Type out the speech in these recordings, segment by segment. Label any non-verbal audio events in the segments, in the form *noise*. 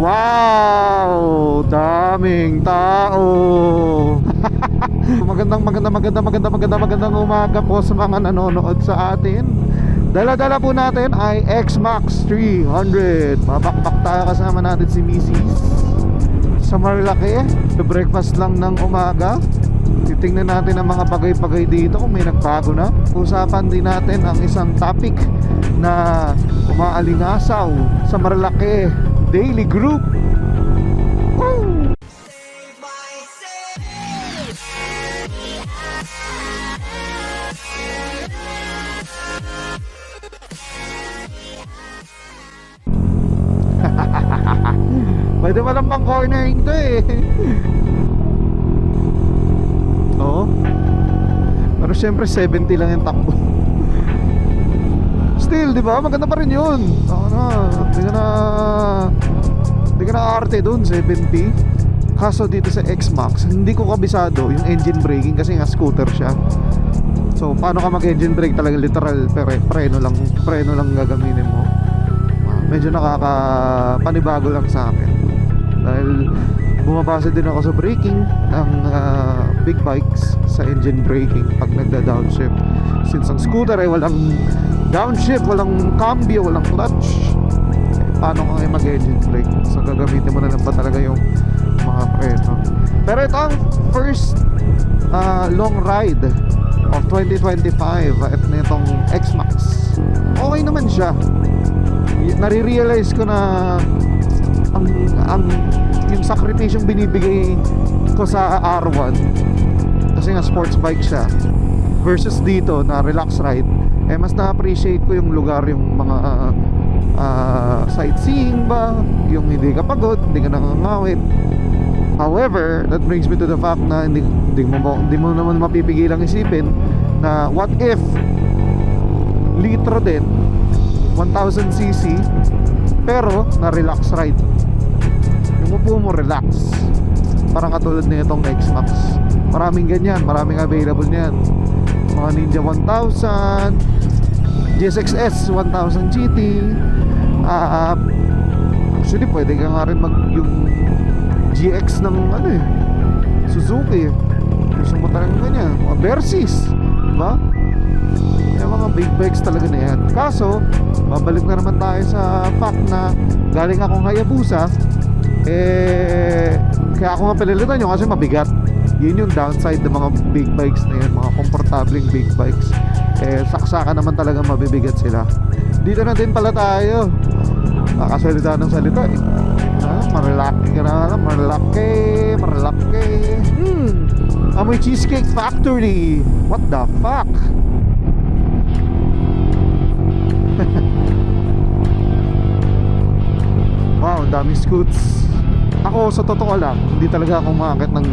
Wow! Daming tao! *laughs* magandang magandang magandang magandang magandang magandang umaga po sa mga nanonood sa atin. Dala-dala po natin ay X-Max 300. Babakbak tayo kasama natin si Mrs. Sa Marlaki. Breakfast lang ng umaga. Titingnan natin ang mga bagay-bagay dito kung may nagbago na. Usapan din natin ang isang topic na umaalingasaw sa Marlaki Daily Group. Woo! *laughs* Pwede pa lang pang cornering to eh. Oo. Pero syempre 70 lang yung takbo. Still, di ba? Maganda pa rin yun. Ako na. Hindi ka na... Hindi ka na arte dun, 70. Kaso dito sa X-Max, hindi ko kabisado yung engine braking kasi nga scooter siya. So, paano ka mag-engine brake talaga literal pre preno lang, preno lang gagamitin mo. Medyo nakaka panibago lang sa akin. Dahil bumabase din ako sa braking ng ah, big bikes sa engine braking pag nagda-downshift. Since ang scooter ay walang downshift, walang cambio, walang clutch. Paano ka ngayon mag-engine brake? So gagamitin mo na lang ba talaga yung mga preno. Pero ito ang first ah, long ride of 2025 at nitong X-Max. Okay naman siya. Nare-realize ko na ang ang yung sakripisyong binibigay ko sa R1 kasi nga sports bike siya versus dito na relax ride eh mas na-appreciate ko yung lugar yung mga ah, sightseeing ba yung hindi ka pagod hindi ka nangangawit. However, that brings me to the fact na hindi, hindi, mo, hindi mo naman mapipigilang isipin na what if litro din 1000cc pero na relax ride. Yung upo mo relax. Parang katulad na itong X-Max. Maraming ganyan, maraming available niyan mga Ninja 1000 GSX-S 1000 GT ah actually pwede ka nga rin mag yung GX ng ano eh Suzuki gusto mo talagang ganyan. Mga Versys diba yung mga big bikes talaga na yan. Kaso babalik na naman tayo sa fact na galing akong Hayabusa eh kaya ako nga pinilitan yun kasi mabigat. Yun yung downside ng mga big bikes na yan mga komportabling big bikes eh saksakan naman talaga mabibigat sila dito na din pala tayo Kakasalita ng salita eh. Ah, maralaki ka na lang. Maralaki. Maralaki. Hmm. Amoy Cheesecake Factory. What the fuck? *laughs* wow, daming scoots. Ako, sa totoo lang, hindi talaga ako umakit ng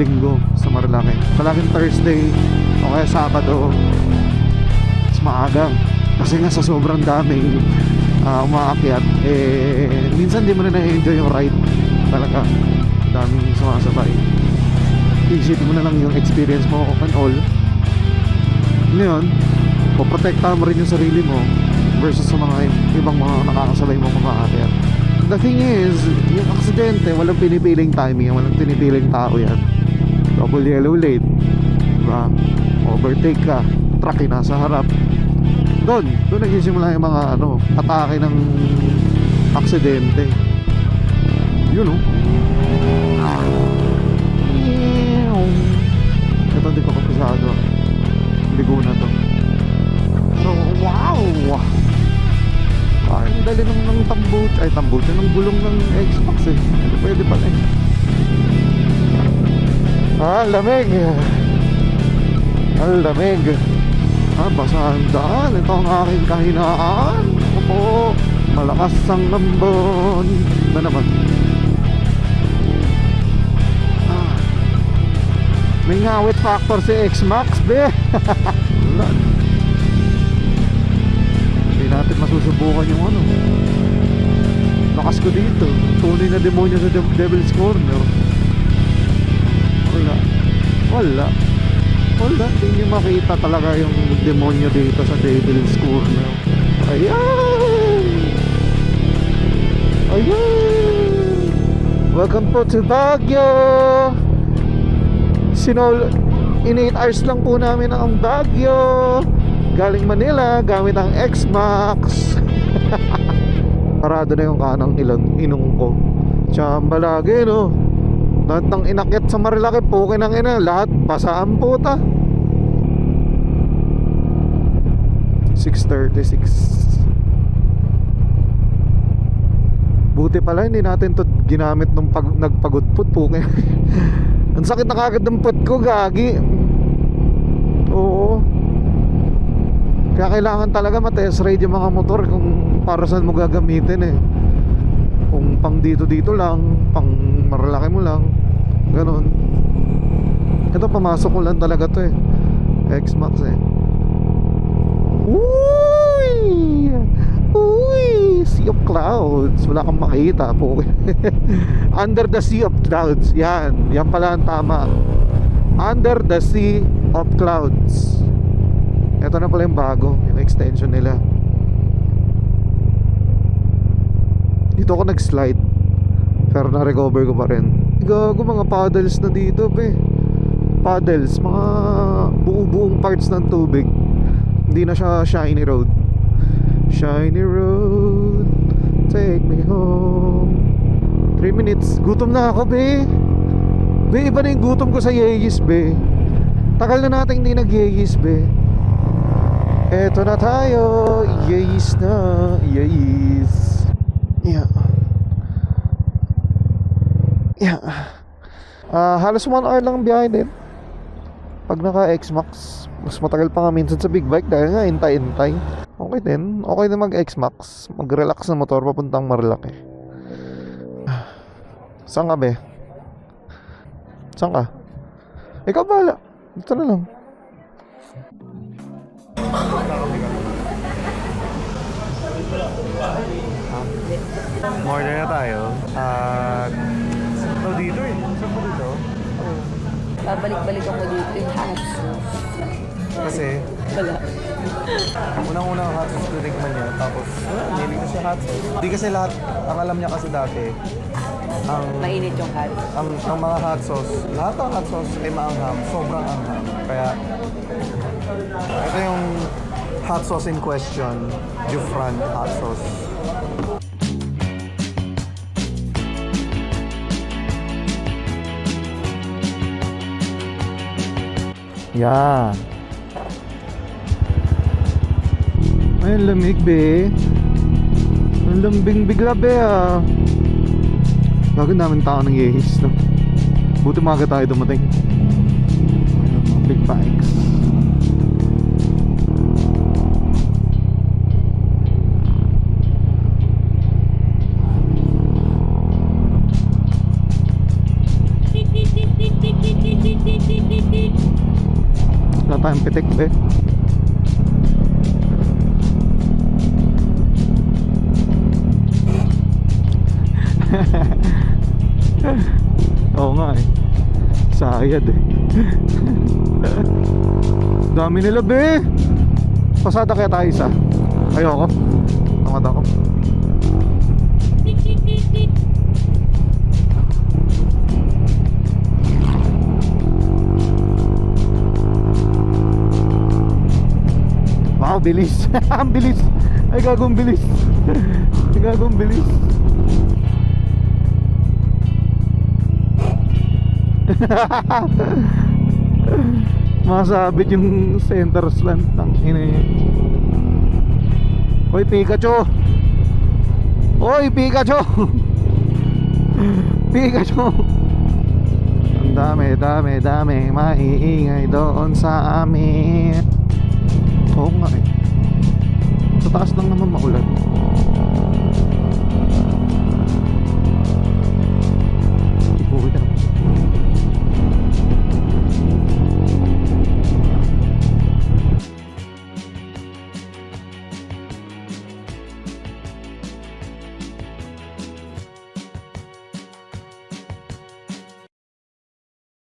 linggo sa Marilaki. Palaging Thursday o kaya Sabado. Mas maaga. Kasi nga sa sobrang daming uh, umaakyat, eh, minsan di mo na na-enjoy yung ride. Talaga, daming sumasabay. Isipin mo na lang yung experience mo and all. Ngayon, poprotektahan mo rin yung sarili mo versus sa mga ibang mga nakakasabay mo umaakyat. The thing is, yung aksidente, walang pinipiling timing, walang pinipiling tao yan. Double yellow lane, diba? Overtake ka, truck yung nasa harap, doon, doon nagsisimula yung mga ano, atake ng aksidente. Yun oh. Ito hindi ko kapisado. Ligo na to. So, wow! Ay, ang dali ng, ng tambut. Ay, tambut. Ng gulong ng Xbox eh. Ito pwede pala eh. Ah, lamig. Ang lamig. Ah, basa ang daan. Ito ang aking kahinaan. Opo, malakas ang lambon. Na naman. Ah. May ngawit factor si X-Max, be. *laughs* Natin masusubukan yung ano. Lakas ko dito. Tunay na demonyo sa Dev- Devil's Corner. Wala. Wala. Wala, hindi nyo makita talaga yung demonyo dito sa Devil's Corner. Ayan! Ayan! Welcome po to Baguio. Sinol in 8 hours lang po namin ang Baguio. Galing Manila gamit ang X-Max. *laughs* Parado na yung kanang ilong inong ko. Tsamba lagi no. Lahat ng inakyat sa Marilaki po kinang ina, lahat basaan po ta. 636 Buti pala hindi natin to ginamit nung pag, nagpagudput po *laughs* Ang sakit na kagad ng put ko, gagi Oo Kaya kailangan talaga matest ride yung mga motor kung para saan mo gagamitin eh Kung pang dito dito lang, pang maralaki mo lang Ganon Ito pamasok ko lang talaga to eh X-Max eh Uy! Uy! Sea of clouds. Wala kang makita po. *laughs* Under the sea of clouds. Yan. Yan pala ang tama. Under the sea of clouds. Ito na pala yung bago. Yung extension nila. Dito ako nag-slide. Pero na-recover ko pa rin. Gago mga paddles na dito, be. Paddles. Mga buo-buong parts ng tubig. Hindi na siya shiny road. Shiny road, take me home. 3 minutes. Gutom na ako, be. Be, iba na yung gutom ko sa Yeyis, be. Tagal na natin hindi nag-Yeyis, be. Eto na tayo. Yeyis na. Yeyis. Yeah. Yeah. Ah, halos 1 hour lang ang biyahe din. Pag naka X-Max, mas matagal pa nga minsan sa big bike dahil nga intay-intay. Okay din. Okay din mag X-Max. Mag-relax na motor papuntang Marilaki. Saan ka be? Saan ka? Ikaw bahala. Dito na lang. Order na tayo. At... ito dito eh. Saan po dito? Babalik-balik ako dito yung hot sauce. Kasi, Wala. unang-unang hot sauce tinikman niya. Tapos, nilig na siya hot sauce. Hindi kasi lahat, ang alam niya kasi dati, ang, Mainit yung hot. ang, ang mga hot sauce, lahat ng hot sauce ay maanghang. Sobrang anghang. Kaya, ito yung hot sauce in question. Jufran hot sauce. Yan. Ay, lamig be. Ang lambing bigla be ah. Bago namin tao ng yehis no. Buti maga tayo dumating. Big bikes. Tayong pitik be. Oo nga eh. Sayad eh. *laughs* Dami nila be. Pasada kaya tayo isa. Ayoko. Tamad Wow, bilis. *laughs* Ang bilis. Ay, gagong bilis. Ay, *laughs* gagong bilis. *laughs* Masabit yung center slant ng ina Hoy Pikachu Hoy Pikachu Pikachu Ang dami dami dami Maiingay doon sa amin Oo nga eh. Sa taas lang naman maulan